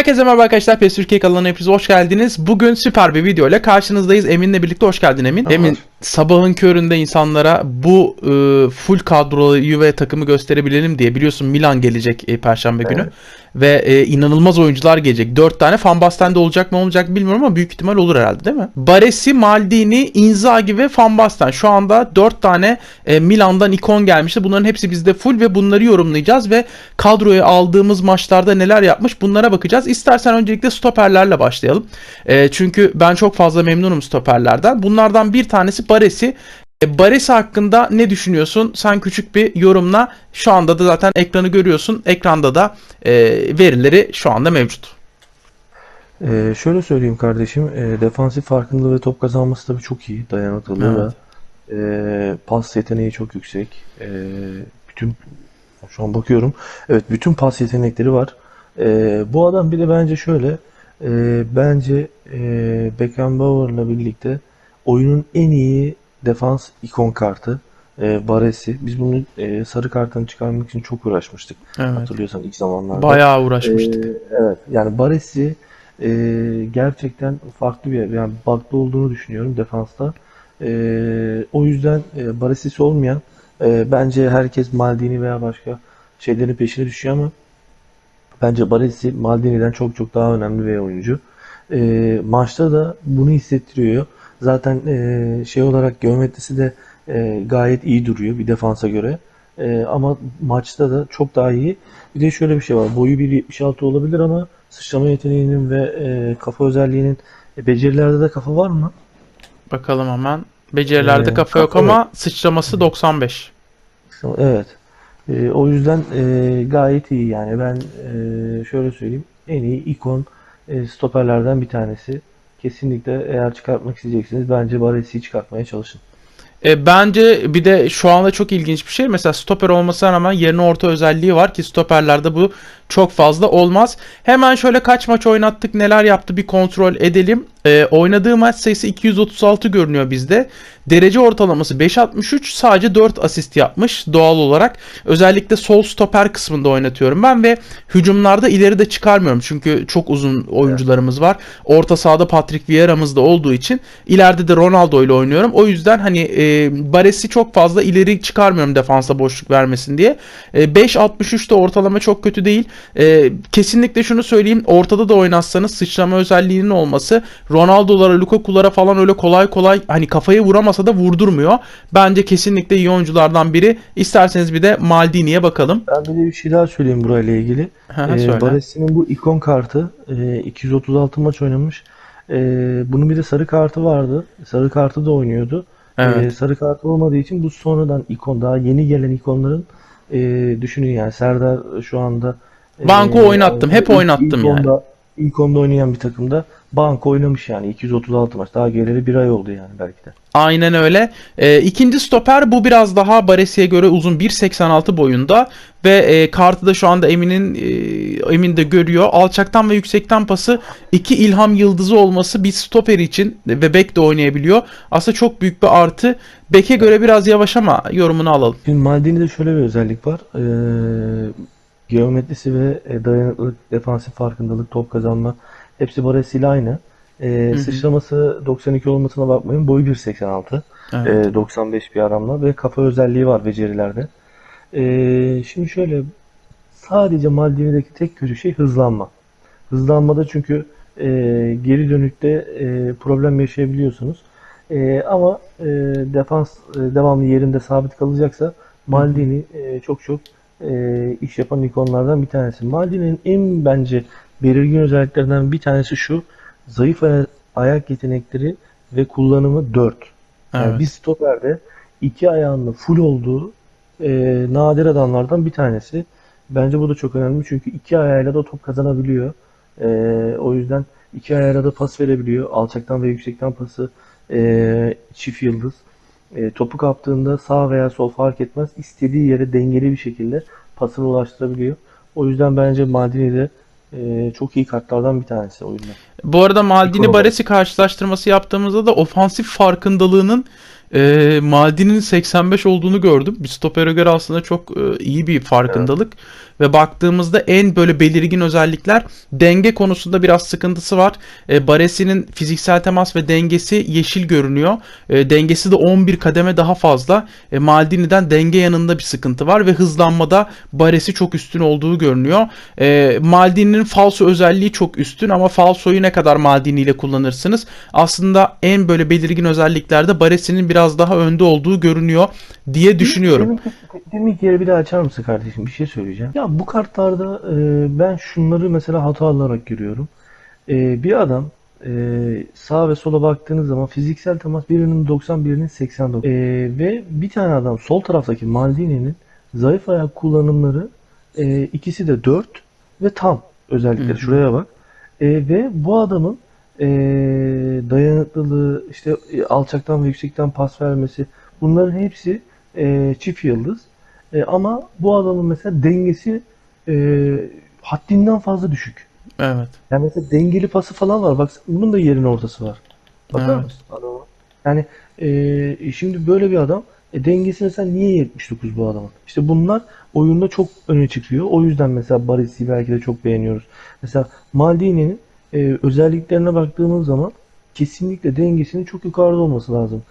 Herkese merhaba arkadaşlar. PES Türkiye kanalına hepiniz hoş geldiniz. Bugün süper bir video ile karşınızdayız. Emin'le birlikte hoş geldin Emin. Emin sabahın köründe insanlara bu e, full kadrolu Juve takımı gösterebilelim diye biliyorsun Milan gelecek e, perşembe günü. Evet. Ve e, inanılmaz oyuncular gelecek. 4 tane Van Basten de olacak mı olmayacak bilmiyorum ama büyük ihtimal olur herhalde değil mi? Baresi, Maldini, Inzaghi ve Van Basten. Şu anda 4 tane e, Milan'dan ikon gelmişti. Bunların hepsi bizde full ve bunları yorumlayacağız ve kadroya aldığımız maçlarda neler yapmış bunlara bakacağız. İstersen öncelikle stoperlerle başlayalım. E, çünkü ben çok fazla memnunum stoperlerden. Bunlardan bir tanesi Baresi. E, Baresi hakkında ne düşünüyorsun? Sen küçük bir yorumla. Şu anda da zaten ekranı görüyorsun. Ekranda da e, verileri şu anda mevcut. Ee, şöyle söyleyeyim kardeşim, e, defansif farkındalığı ve top kazanması tabii çok iyi, dayanıklı Evet. ve e, pas yeteneği çok yüksek. E, bütün şu an bakıyorum, evet bütün pas yetenekleri var. E, bu adam bir de bence şöyle, e, bence e, Beckenbauer'la birlikte oyunun en iyi defans ikon kartı e, Baresi. Biz bunu e, sarı kartını çıkarmak için çok uğraşmıştık. Evet. Hatırlıyorsan ilk zamanlarda. Bayağı uğraşmıştık. Ee, evet yani Baresi e, gerçekten farklı bir yani farklı olduğunu düşünüyorum defansta. E, o yüzden e, Baresi'si olmayan e, bence herkes Maldini veya başka şeylerin peşine düşüyor ama bence Baresi Maldini'den çok çok daha önemli bir oyuncu. E, maçta da bunu hissettiriyor. Zaten e, şey olarak geometrisi de e, gayet iyi duruyor bir defansa göre. E, ama maçta da çok daha iyi. Bir de şöyle bir şey var. Boyu 1.76 olabilir ama sıçrama yeteneğinin ve e, kafa özelliğinin e, becerilerde de kafa var mı? Bakalım hemen. Becerilerde Ee, kafa yok evet. ama sıçraması 95. Evet. E, o yüzden e, gayet iyi yani. Ben e, şöyle söyleyeyim. En iyi ikon e, stoperlerden bir tanesi. Kesinlikle eğer çıkartmak isteyeceksiniz bence Baresi'yi çıkartmaya çalışın. E, bence bir de şu anda çok ilginç bir şey. Mesela stoper olmasına rağmen yerine orta özelliği var ki stoperlerde bu çok fazla olmaz. Hemen şöyle kaç maç oynattık neler yaptı bir kontrol edelim. E, oynadığı maç sayısı 236 görünüyor bizde. Derece ortalaması 5.63 sadece 4 asist yapmış doğal olarak. Özellikle sol stoper kısmında oynatıyorum ben ve hücumlarda ileri de çıkarmıyorum. Çünkü çok uzun oyuncularımız var. Orta sahada Patrick Vieira'mız da olduğu için ileride de Ronaldo ile oynuyorum. O yüzden hani e, Baresi çok fazla ileri çıkarmıyorum defansa boşluk vermesin diye. E, 5.63 de ortalama çok kötü değil. E, kesinlikle şunu söyleyeyim. Ortada da oynatsanız sıçrama özelliğinin olması Ronaldo'lara, Lukaku'lara falan öyle kolay kolay hani kafayı vuramasa da vurdurmuyor. Bence kesinlikle iyi oyunculardan biri. İsterseniz bir de Maldini'ye bakalım. Ben bir de bir şey daha söyleyeyim burayla ilgili. Ee. Baresi'nin bu ikon kartı e, 236 maç oynamış. E, bunun bir de sarı kartı vardı. Sarı kartı da oynuyordu. Evet. E, sarı kartı olmadığı için bu sonradan ikon daha yeni gelen ikonların e, düşünün yani Serdar şu anda e, Banko oynattım, hep ilk- oynattım ilk yani. onda, ilk onda oynayan bir takımda banko oynamış yani 236 maç. Daha geleli bir ay oldu yani belki de. Aynen öyle. Ee, ikinci stoper bu biraz daha Baresi'ye göre uzun 1.86 boyunda ve e, kartı da şu anda Emin'in e, Emin de görüyor. Alçaktan ve yüksekten pası iki ilham yıldızı olması bir stoper için ve bek de oynayabiliyor. Aslında çok büyük bir artı. Bek'e göre biraz yavaş ama yorumunu alalım. Şimdi Maldini'de şöyle bir özellik var. Ee, geometrisi ve e, dayanıklılık, defansif farkındalık, top kazanma hepsi Baresi ile aynı. Hı. sıçraması 92 olmasına bakmayın. Boyu 1.86. Evet. Ee, 95 bir aramla ve kafa özelliği var becerilerde. Ee, şimdi şöyle sadece Maldini'deki tek kötü şey hızlanma. Hızlanmada çünkü e, geri dönükte e, problem yaşayabiliyorsunuz. E, ama e, defans e, devamlı yerinde sabit kalacaksa Maldini e, çok çok e, iş yapan ikonlardan bir tanesi. Maldini'nin en bence belirgin özelliklerinden bir tanesi şu. Zayıf aya- ayak yetenekleri ve kullanımı 4. Yani Evet. bir stoperde iki ayağının full olduğu e, nadir adamlardan bir tanesi. Bence bu da çok önemli çünkü iki ayağıyla da top kazanabiliyor. E, o yüzden iki ayağıyla da pas verebiliyor. Alçaktan ve yüksekten pası e, çift yıldız. E, topu kaptığında sağ veya sol fark etmez. istediği yere dengeli bir şekilde pasını ulaştırabiliyor. O yüzden bence Maldini de e, çok iyi kartlardan bir tanesi oyunda. Bu arada Maldini. Baresi karşılaştırması yaptığımızda da ofansif farkındalığının E, Maldini'nin 85 olduğunu gördüm. Bir stopere göre aslında çok e, iyi bir farkındalık. Ve baktığımızda en böyle belirgin özellikler denge konusunda biraz sıkıntısı var. E, Baresi'nin fiziksel temas ve dengesi yeşil görünüyor. E, dengesi de 11 kademe daha fazla. E, Maldini'den denge yanında bir sıkıntı var ve hızlanmada Baresi çok üstün olduğu görünüyor. E, Maldini'nin falso özelliği çok üstün ama falsoyu ne kadar Maldini ile kullanırsınız? Aslında en böyle belirgin özelliklerde Baresi'nin biraz daha önde olduğu görünüyor diye düşünüyorum. Demin, demin yeri bir daha açar mısın kardeşim? Bir şey söyleyeceğim. Ya bu kartlarda e, ben şunları mesela hata olarak görüyorum. E, bir adam e, sağa ve sola baktığınız zaman fiziksel temas birinin 90 birinin 89. E, ve bir tane adam sol taraftaki Maldini'nin zayıf ayak kullanımları e, ikisi de 4 ve tam özellikleri. Şuraya bak. E, ve bu adamın e, dayanıklılığı, işte e, alçaktan ve yüksekten pas vermesi bunların hepsi e, çift yıldız. E, ama bu adamın mesela dengesi e, haddinden fazla düşük. Evet. Yani mesela dengeli pası falan var. Bak bunun da yerin ortası var. Bakar Evet. mısın adama? Yani e, şimdi böyle bir adam e, dengesi mesela niye 79 bu adamın? İşte bunlar oyunda çok öne çıkıyor. O yüzden mesela Baresi'yi belki de çok beğeniyoruz. Mesela Maldini'nin e, özelliklerine baktığımız zaman kesinlikle dengesinin çok yukarıda olması lazım.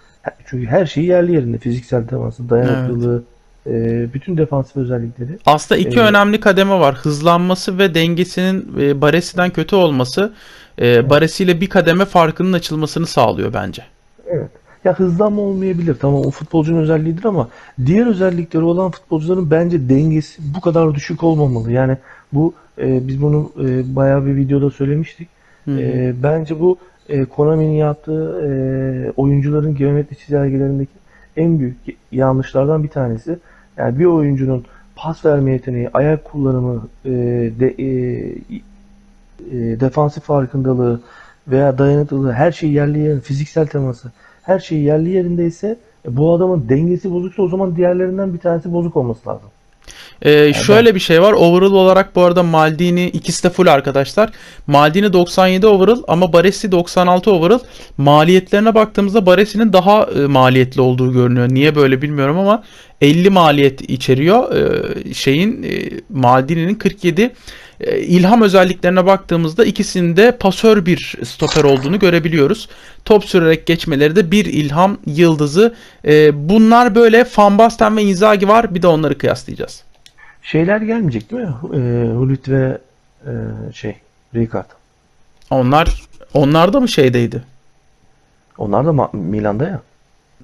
Çünkü her şeyi yerli yerinde. Fiziksel teması, dayanıklılığı, e, bütün defansif özellikleri. Aslında iki Ee, önemli kademe var. Hızlanması ve dengesinin e, Baresi'den kötü olması e, Baresi ile bir kademe farkının açılmasını sağlıyor bence. Evet. Ya hızlanma olmayabilir. Tamam o futbolcunun özelliğidir ama diğer özellikleri olan futbolcuların bence dengesi bu kadar düşük olmamalı. Yani bu e, biz bunu e, bayağı bir videoda söylemiştik. Hı hı. E, bence bu e, Konami'nin yaptığı e, oyuncuların geometri çizelgelerindeki en büyük yanlışlardan bir tanesi. Yani bir oyuncunun pas verme yeteneği, ayak kullanımı, e, de, e, e, defansif farkındalığı veya dayanıklılığı her şey yerli yerinde, fiziksel teması her şey yerli yerindeyse e, bu adamın dengesi bozuksa o zaman diğerlerinden bir tanesi bozuk olması lazım. Ee, şöyle bir şey var. Overall olarak bu arada Maldini ikisi de full arkadaşlar. Maldini 97 overall ama Baresi 96 overall. Maliyetlerine baktığımızda Baresi'nin daha e, maliyetli olduğu görünüyor. Niye böyle bilmiyorum ama 50 maliyet içeriyor. Ee, şeyin e, Maldini'nin 47 E, ilham özelliklerine baktığımızda ikisinde pasör bir stoper olduğunu görebiliyoruz. Top sürerek geçmeleri de bir ilham yıldızı. Ee, bunlar böyle Van Basten ve Inzaghi var. Bir de onları kıyaslayacağız. Şeyler gelmeyecek değil mi? E, Hullit ve e, şey Rijkaard. Onlar onlar da mı şeydeydi? Onlar da Ma- Milan'da ya.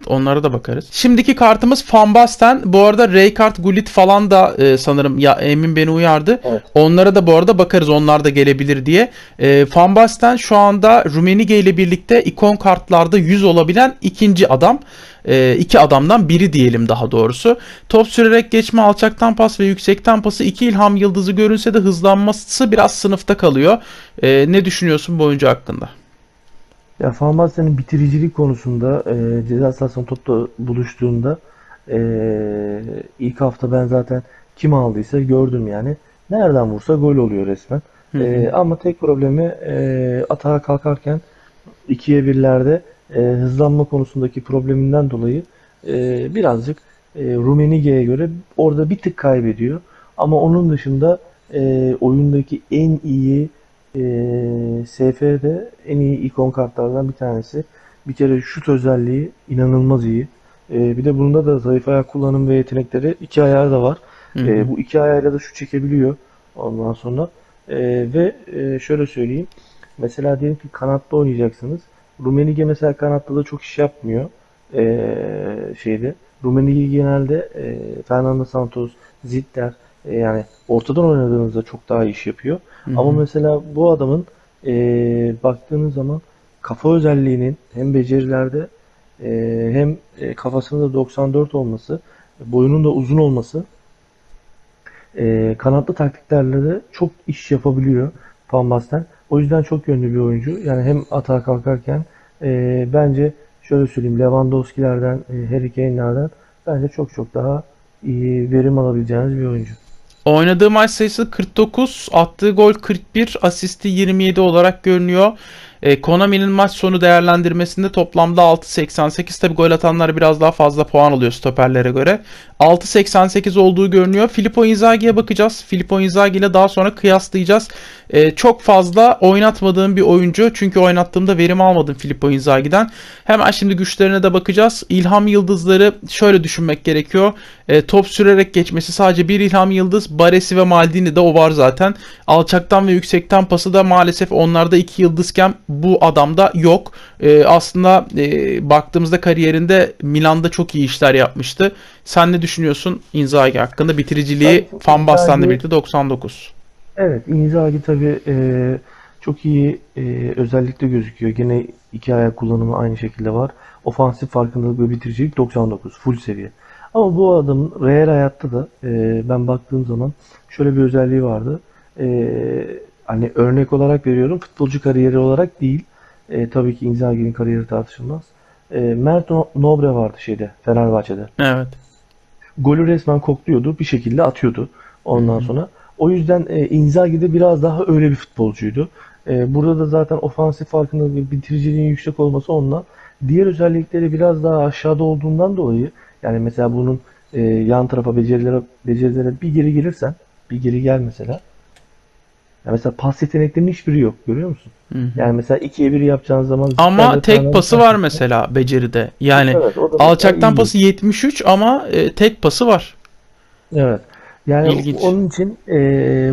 Onlara da bakarız. Şimdiki kartımız Van Basten. Bu arada Rijkaard, Gullit falan da e, sanırım ya Emin beni uyardı. Evet. Onlara da bu arada bakarız. Onlar da gelebilir diye. E, Van Basten şu anda Rumenige ile birlikte ikon kartlarda 100 olabilen ikinci adam. E, iki adamdan biri diyelim daha doğrusu. Top sürerek geçme, alçaktan pas ve yüksekten pası iki ilham yıldızı görünse de hızlanması biraz sınıfta kalıyor. E, ne düşünüyorsun bu oyuncu hakkında? Ya Basten'in bitiricilik konusunda e, ceza sahasında topla buluştuğunda e, ilk hafta ben zaten kim aldıysa gördüm yani. Nereden vursa gol oluyor resmen. Hı hı. E, ama tek problemi e, atağa kalkarken ikiye birlerde e, hızlanma konusundaki probleminden dolayı e, birazcık e, Rummenigge'ye göre orada bir tık kaybediyor. Ama onun dışında e, oyundaki en iyi e, SF'de en iyi ikon kartlardan bir tanesi. Bir kere şut özelliği inanılmaz iyi. E, bir de bunda da zayıf ayak kullanım ve yetenekleri iki ayağı da var. Hı hı. E, bu iki ayağıyla da şut çekebiliyor ondan sonra. E, ve e, şöyle söyleyeyim. Mesela diyelim ki kanatta oynayacaksınız. Rummenigge mesela kanatta da çok iş yapmıyor. E, şeyde. Rummenigge genelde e, Fernando Santos, Zitter e, yani ortadan oynadığınızda çok daha iş yapıyor. Hı hı. Ama mesela bu adamın e, baktığınız zaman kafa özelliğinin hem becerilerde e, hem e, kafasında 94 olması, boyunun da uzun olması e, kanatlı taktiklerle de çok iş yapabiliyor Van Basten. O yüzden çok yönlü bir oyuncu. Yani hem atağa kalkarken e, bence şöyle söyleyeyim Lewandowski'lerden, e, Harry Kane'lerden bence çok çok daha iyi verim alabileceğiniz bir oyuncu. Oynadığı maç sayısı 49, attığı gol 41, asisti 27 olarak görünüyor. E, Konami'nin maç sonu değerlendirmesinde toplamda 6.88 tabi gol atanlar biraz daha fazla puan alıyor stoperlere göre. 6.88 olduğu görünüyor. Filippo Inzaghi'ye bakacağız. Filippo Inzaghi ile daha sonra kıyaslayacağız. E, çok fazla oynatmadığım bir oyuncu. Çünkü oynattığımda verim almadım Filippo Inzaghi'den. Hemen şimdi güçlerine de bakacağız. İlham yıldızları şöyle düşünmek gerekiyor. E, top sürerek geçmesi sadece bir ilham yıldız. Baresi ve Maldini de o var zaten. Alçaktan ve yüksekten pası da maalesef onlarda iki yıldızken bu adamda yok. E, aslında e, baktığımızda kariyerinde Milan'da çok iyi işler yapmıştı. Sen ne düşünüyorsun Inzaghi hakkında? Bitiriciliği Ben- Van Basten'le birlikte 99. Evet, Inzaghi tabii e, çok iyi e, özellikle gözüküyor. Gene iki ayak kullanımı aynı şekilde var. Ofansif farkındalık ve bitiricilik 99, full seviye. Ama bu adamın real hayatta da e, ben baktığım zaman şöyle bir özelliği vardı. E, hani örnek olarak veriyorum, futbolcu kariyeri olarak değil. E, tabii ki Inzaghi'nin kariyeri tartışılmaz. E, Mert No- Nobre vardı şeyde, Fenerbahçe'de Evet. golü resmen kokluyordu. Bir şekilde atıyordu ondan sonra. O yüzden e, Inzaghi de biraz daha öyle bir futbolcuydu. E, burada da zaten ofansif farkındalık ve bitiriciliğin yüksek olması ondan. Diğer özellikleri biraz daha aşağıda olduğundan dolayı yani mesela bunun e, yan tarafa becerilere, becerilere bir geri gelirsen bir geri gel mesela. Ya mesela pas yeteneklerinin hiçbiri yok. Görüyor musun? Hı hı. Yani mesela 2'ye 1 yapacağın zaman Ama tek pası pas- var mesela beceride. Yani Evet, alçaktan iyi. pası 73 ama e, tek pası var. Evet. Yani İlginç. onun için e,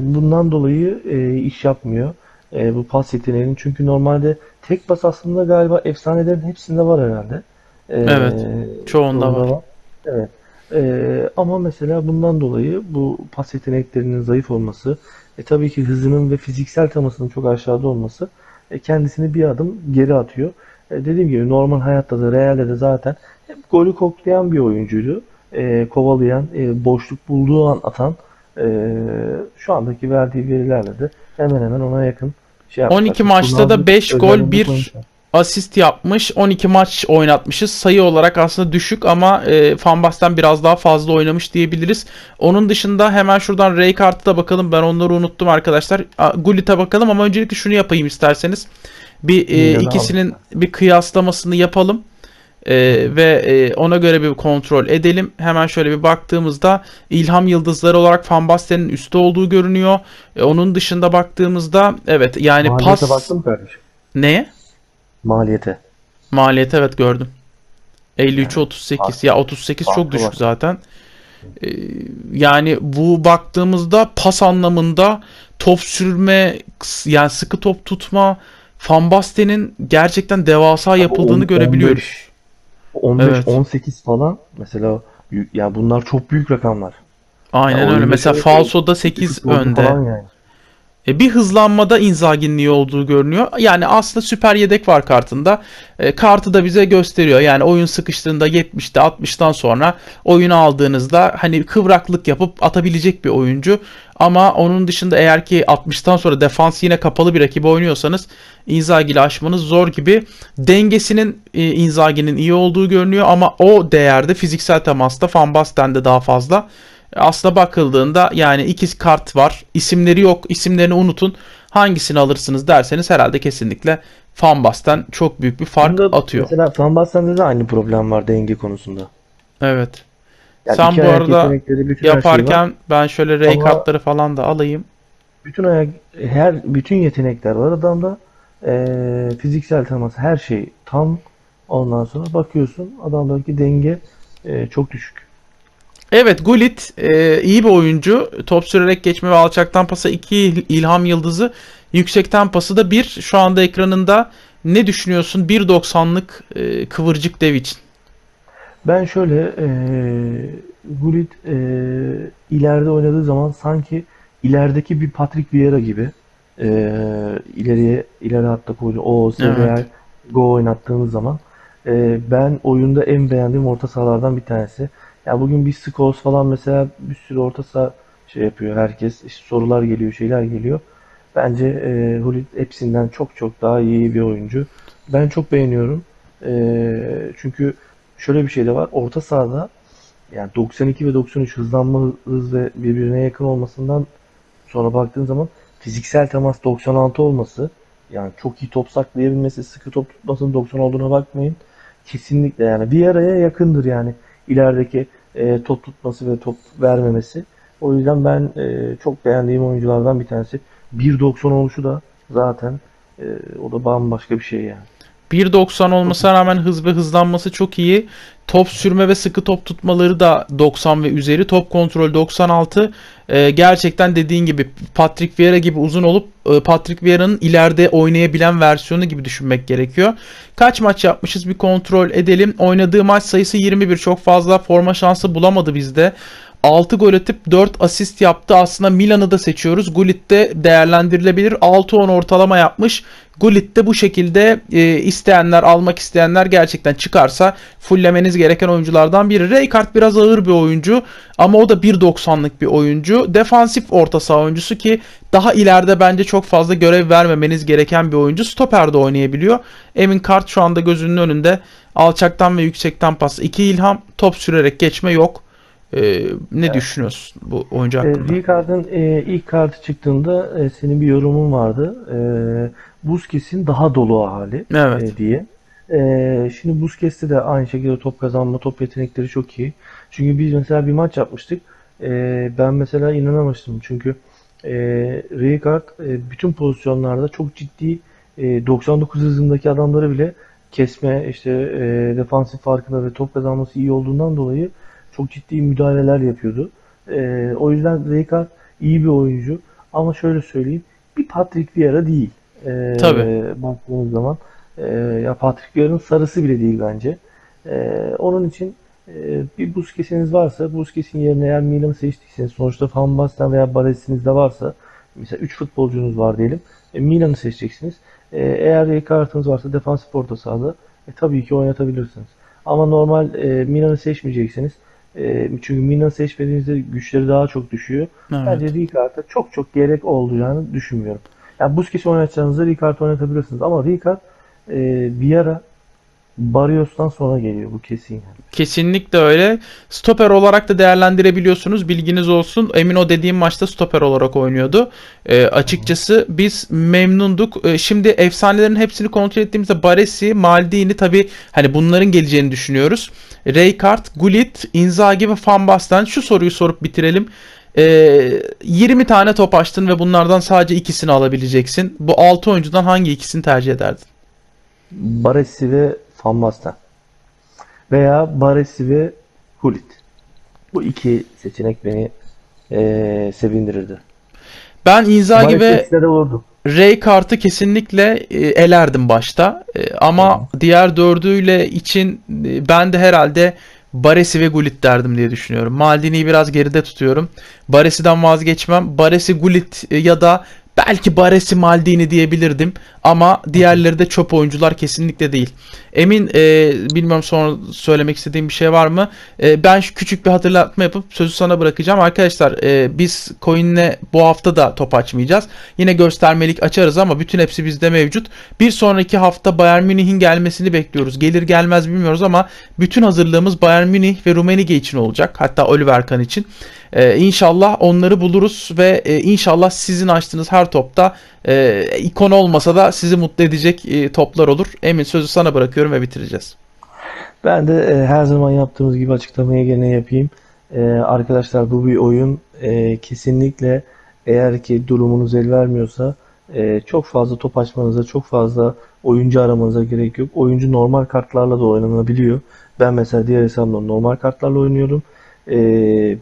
bundan dolayı e, iş yapmıyor. E, bu pas yeteneğinin. Çünkü normalde tek pas aslında galiba efsanelerin hepsinde var herhalde. E, Evet, çoğunda var. Evet. E, ama mesela bundan dolayı bu pas yeteneklerinin zayıf olması, e, tabii ki hızının ve fiziksel temasının çok aşağıda olması e, kendisini bir adım geri atıyor. E, dediğim gibi normal hayatta da realde de zaten hep golü koklayan bir oyuncuydu. E, kovalayan, e, boşluk bulduğu an atan e, şu andaki verdiği verilerle de hemen hemen ona yakın şey yaptılar. 12 maçta da Kullandığı 5 gol, özellikle 1 koymuşlar. Asist yapmış. 12 maç oynatmışız. Sayı olarak aslında düşük ama e, Van Basten biraz daha fazla oynamış diyebiliriz. Onun dışında hemen şuradan Rijkaard'a da bakalım. Ben onları unuttum arkadaşlar. Gullit'e bakalım ama öncelikle şunu yapayım isterseniz. Bir e, ikisinin bir kıyaslamasını yapalım. E, ve e, ona göre bir kontrol edelim. Hemen şöyle bir baktığımızda İlham Yıldızları olarak Van Basten'in üstte olduğu görünüyor. E, onun dışında baktığımızda evet yani Maliyete pas baktın mı kardeşim? neye? Maliyete. Maliyeti evet gördüm. 53 38 farklı- ya 38 çok düşük zaten. Ee, yani bu baktığımızda pas anlamında top sürme yani sıkı top tutma Van Basten'in gerçekten devasa yapıldığını on- görebiliyoruz. 15, Evet. 18 falan mesela ya bunlar çok büyük rakamlar. Aynen Ya öyle. oyunda Mesela falsoda 8 Futbolcu önde. yani. E, bir hızlanmada Inzaghi'nin iyi olduğu görünüyor. Yani aslında süper yedek var kartında. E, kartı da bize gösteriyor. Yani oyun sıkıştığında 70'te 60'tan sonra oyunu aldığınızda hani kıvraklık yapıp atabilecek bir oyuncu. Ama onun dışında eğer ki 60'tan sonra defans yine kapalı bir rakibi oynuyorsanız Inzaghi ile aşmanız zor gibi. Dengesinin e, iyi olduğu görünüyor ama o değerde fiziksel temasta Van Basten'de daha fazla. Aslına bakıldığında yani iki kart var. İsimleri yok. İsimlerini unutun. Hangisini alırsınız derseniz herhalde kesinlikle Van Basten çok büyük bir fark Bunda atıyor. Mesela Van Basten'de de aynı problem var denge konusunda. Evet. Yani Sen bu arada şey. Yaparken ben şöyle ray Ama- kartları falan da alayım. bütün ayak her bütün yetenekler var adamda. Ee, fiziksel temas her şey tam. Ondan sonra bakıyorsun adamdaki denge e, çok düşük. Evet Gullit e, iyi bir oyuncu. Top sürerek geçme ve alçaktan pasa 2 ilham yıldızı. Yüksekten pası da 1. Şu anda ekranında ne düşünüyorsun 1.90'lık e, kıvırcık dev için? Ben şöyle e, Gullit e, ileride oynadığı zaman sanki ilerideki bir Patrick Vieira gibi e, ileriye ileri hatta koydu. O seviye go oynattığımız zaman e, ben oyunda en beğendiğim orta sahalardan bir tanesi. Ya bugün bir Scholes falan mesela bir sürü orta saha şey yapıyor herkes. İşte sorular geliyor, şeyler geliyor. Bence e, Gullit hepsinden çok çok daha iyi bir oyuncu. Ben çok beğeniyorum. E, çünkü şöyle bir şey de var. Orta sahada yani 92 ve 93 hızlanma hız ve birbirine yakın olmasından sonra baktığın zaman fiziksel temas 96 olması Yani çok iyi top saklayabilmesi, sıkı top tutmasının 90 olduğuna bakmayın. Kesinlikle yani Vieira'ya yakındır yani ilerideki e, top tutması ve top vermemesi. O yüzden ben e, çok beğendiğim oyunculardan bir tanesi. 1.90 oluşu da zaten e, o da bambaşka bir şey yani. 1.90 olmasına rağmen hız ve hızlanması çok iyi. Top sürme ve sıkı top tutmaları da 90 ve üzeri. Top kontrol 96. Ee, gerçekten dediğin gibi Patrick Vieira gibi uzun olup e, Patrick Vieira'nın ileride oynayabilen versiyonu gibi düşünmek gerekiyor. Kaç maç yapmışız bir kontrol edelim. Oynadığı maç sayısı 21. Çok fazla forma şansı bulamadı bizde. 6 gol atıp 4 asist yaptı. Aslında Milan'ı da seçiyoruz. Gullit de değerlendirilebilir. 6-10 ortalama yapmış. Gullit de bu şekilde e, isteyenler, almak isteyenler gerçekten çıkarsa fullemeniz gereken oyunculardan biri. Rijkaard biraz ağır bir oyuncu ama o da 1.90'lık bir oyuncu. Defansif orta saha oyuncusu ki daha ileride bence çok fazla görev vermemeniz gereken bir oyuncu. Stoper de oynayabiliyor. Emin Kart şu anda gözünün önünde. Alçaktan ve yüksekten pas. İki ilham top sürerek geçme yok. Ee, ne düşünüyorsun bu oyuncu E, hakkında? Rijkaard'ın e, ilk kartı çıktığında e, senin bir yorumun vardı. E, Busquets'in daha dolu hali Evet. e, diye. E, şimdi Busquets'te de aynı şekilde top kazanma, top yetenekleri çok iyi. Çünkü biz mesela bir maç yapmıştık. E, ben mesela inanamamıştım. Çünkü e, Rijkaard e, bütün pozisyonlarda çok ciddi e, 99 hızındaki adamları bile kesme, işte e, defansif farkında ve top kazanması iyi olduğundan dolayı çok ciddi müdahaleler yapıyordu. E, o yüzden Rijkaard iyi bir oyuncu. Ama şöyle söyleyeyim, bir Patrick Vieira değil. E, Tabii. Baktığınız zaman e, ya Patrick Vieira'nın sarısı bile değil bence. E, onun için e, bir Busquets'iniz varsa Busquets'in yerine eğer Milan'ı seçtiyseniz sonuçta Van Basten veya Baresi'niz de varsa mesela 3 futbolcunuz var diyelim. E, Milan'ı seçeceksiniz. E, eğer Rijkaard'ınız varsa defansif orta sahada e, tabii ki oynatabilirsiniz. Ama normal e, Milan'ı seçmeyeceksiniz. E, çünkü Milan'ı seçmediğinizde güçleri daha çok düşüyor. Evet. Bence Rijkaard'a çok çok gerek olacağını düşünmüyorum. Yani Busquets'i oynatacağınızda Rijkaard'ı oynatabilirsiniz. Ama Rijkaard e, Vieira Barrios'tan sonra geliyor. Bu kesin yani. Kesinlikle öyle. Stoper olarak da değerlendirebiliyorsunuz. Bilginiz olsun. Emin o dediğim maçta stoper olarak oynuyordu. Ee, açıkçası biz memnunduk. Ee, şimdi efsanelerin hepsini kontrol ettiğimizde Baresi, Maldini tabi hani bunların geleceğini düşünüyoruz. Rijkaard, Gullit, Inzaghi ve Van Basten. Şu soruyu sorup bitirelim. Ee, 20 tane top açtın ve bunlardan sadece ikisini alabileceksin. Bu 6 oyuncudan hangi ikisini tercih ederdin? Baresi ve Van Basten. Veya Baresi ve Hulit. Bu iki seçenek beni e, sevindirirdi. Ben Inzaghi ve de vurdu. Ray kartı kesinlikle e, elerdim başta. E, ama diğer dördüyle için e, ben de herhalde Baresi ve Gullit derdim diye düşünüyorum. Maldini'yi biraz geride tutuyorum. Baresi'den vazgeçmem. Baresi, Gullit e, ya da belki Baresi, Maldini diyebilirdim. Ama diğerleri de çöp oyuncular kesinlikle değil. Emin e, bilmiyorum sonra söylemek istediğim bir şey var mı? E, ben şu küçük bir hatırlatma yapıp sözü sana bırakacağım. Arkadaşlar e, biz coin'le bu hafta da top açmayacağız. Yine göstermelik açarız ama bütün hepsi bizde mevcut. Bir sonraki hafta Bayern Münih'in gelmesini bekliyoruz. Gelir gelmez bilmiyoruz ama bütün hazırlığımız Bayern Münih ve Rummenigge için olacak. Hatta Oliver Kahn için. Ee, inşallah onları buluruz ve e, inşallah sizin açtığınız her topta e, ikon olmasa da sizi mutlu edecek e, toplar olur. Emin sözü sana bırakıyorum ve bitireceğiz. Ben de e, her zaman yaptığımız gibi açıklamayı gene yapayım. E, arkadaşlar bu bir oyun. E, kesinlikle eğer ki durumunuz el vermiyorsa e, çok fazla top açmanıza, çok fazla oyuncu aramanıza gerek yok. Oyuncu normal kartlarla da oynanabiliyor. Ben mesela diğer hesabımda normal kartlarla oynuyorum. E,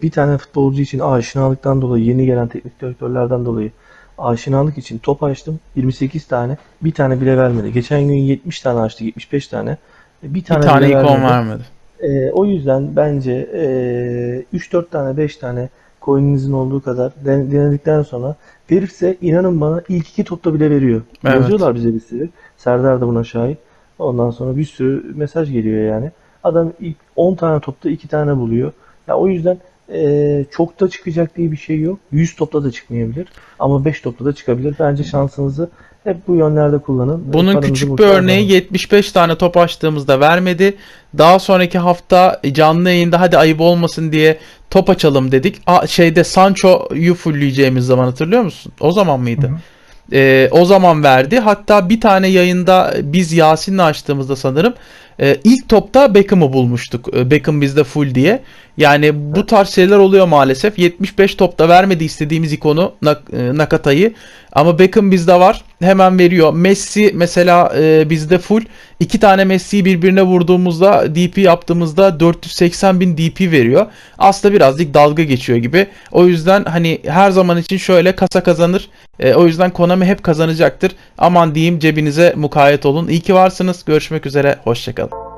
bir tane futbolcu için aşinalıktan dolayı, yeni gelen teknik direktörlerden dolayı aşinalık için top açtım. 28 tane. Bir tane bile vermedi. Geçen gün 70 tane açtı, 75 tane. Bir Bir tane tane bile ikon vermedi. vermedi. Ee, o yüzden bence ee, 3-4 tane 5 tane coin'inizin olduğu kadar den- denedikten sonra verirse inanın bana ilk iki topta bile veriyor. Evet. Yazıyorlar bize bir sürü. Serdar da buna şahit. Ondan sonra bir sürü mesaj geliyor yani. Adam ilk 10 tane topta 2 tane buluyor. Ya o yüzden ee, çok da çıkacak diye bir şey yok. 100 topta da çıkmayabilir. Ama 5 topta da çıkabilir. Bence şansınızı hep bu yönlerde kullanın. Bunun Paranızı küçük bir örneği 75 tane top açtığımızda vermedi. Daha sonraki hafta canlı yayında hadi ayıp olmasın diye top açalım dedik. A, şeyde Sancho'yu fullleyeceğimiz zaman hatırlıyor musun? O zaman mıydı? E, o zaman verdi. Hatta bir tane yayında biz Yasin'le açtığımızda sanırım e, ilk topta Beckham'ı bulmuştuk. E, Beckham bizde full diye. Yani bu tarz şeyler oluyor maalesef. 75 topta vermedi istediğimiz ikonu e, Nakata'yı. Ama Beckham bizde var. Hemen veriyor. Messi mesela e, bizde full. İki tane Messi'yi birbirine vurduğumuzda DP yaptığımızda 480 bin DP veriyor. Aslında birazcık dalga geçiyor gibi. O yüzden hani her zaman için şöyle kasa kazanır. E, o yüzden Konami hep kazanacaktır. Aman diyeyim cebinize mukayyet olun. İyi ki varsınız. Görüşmek üzere. Hoşçakalın.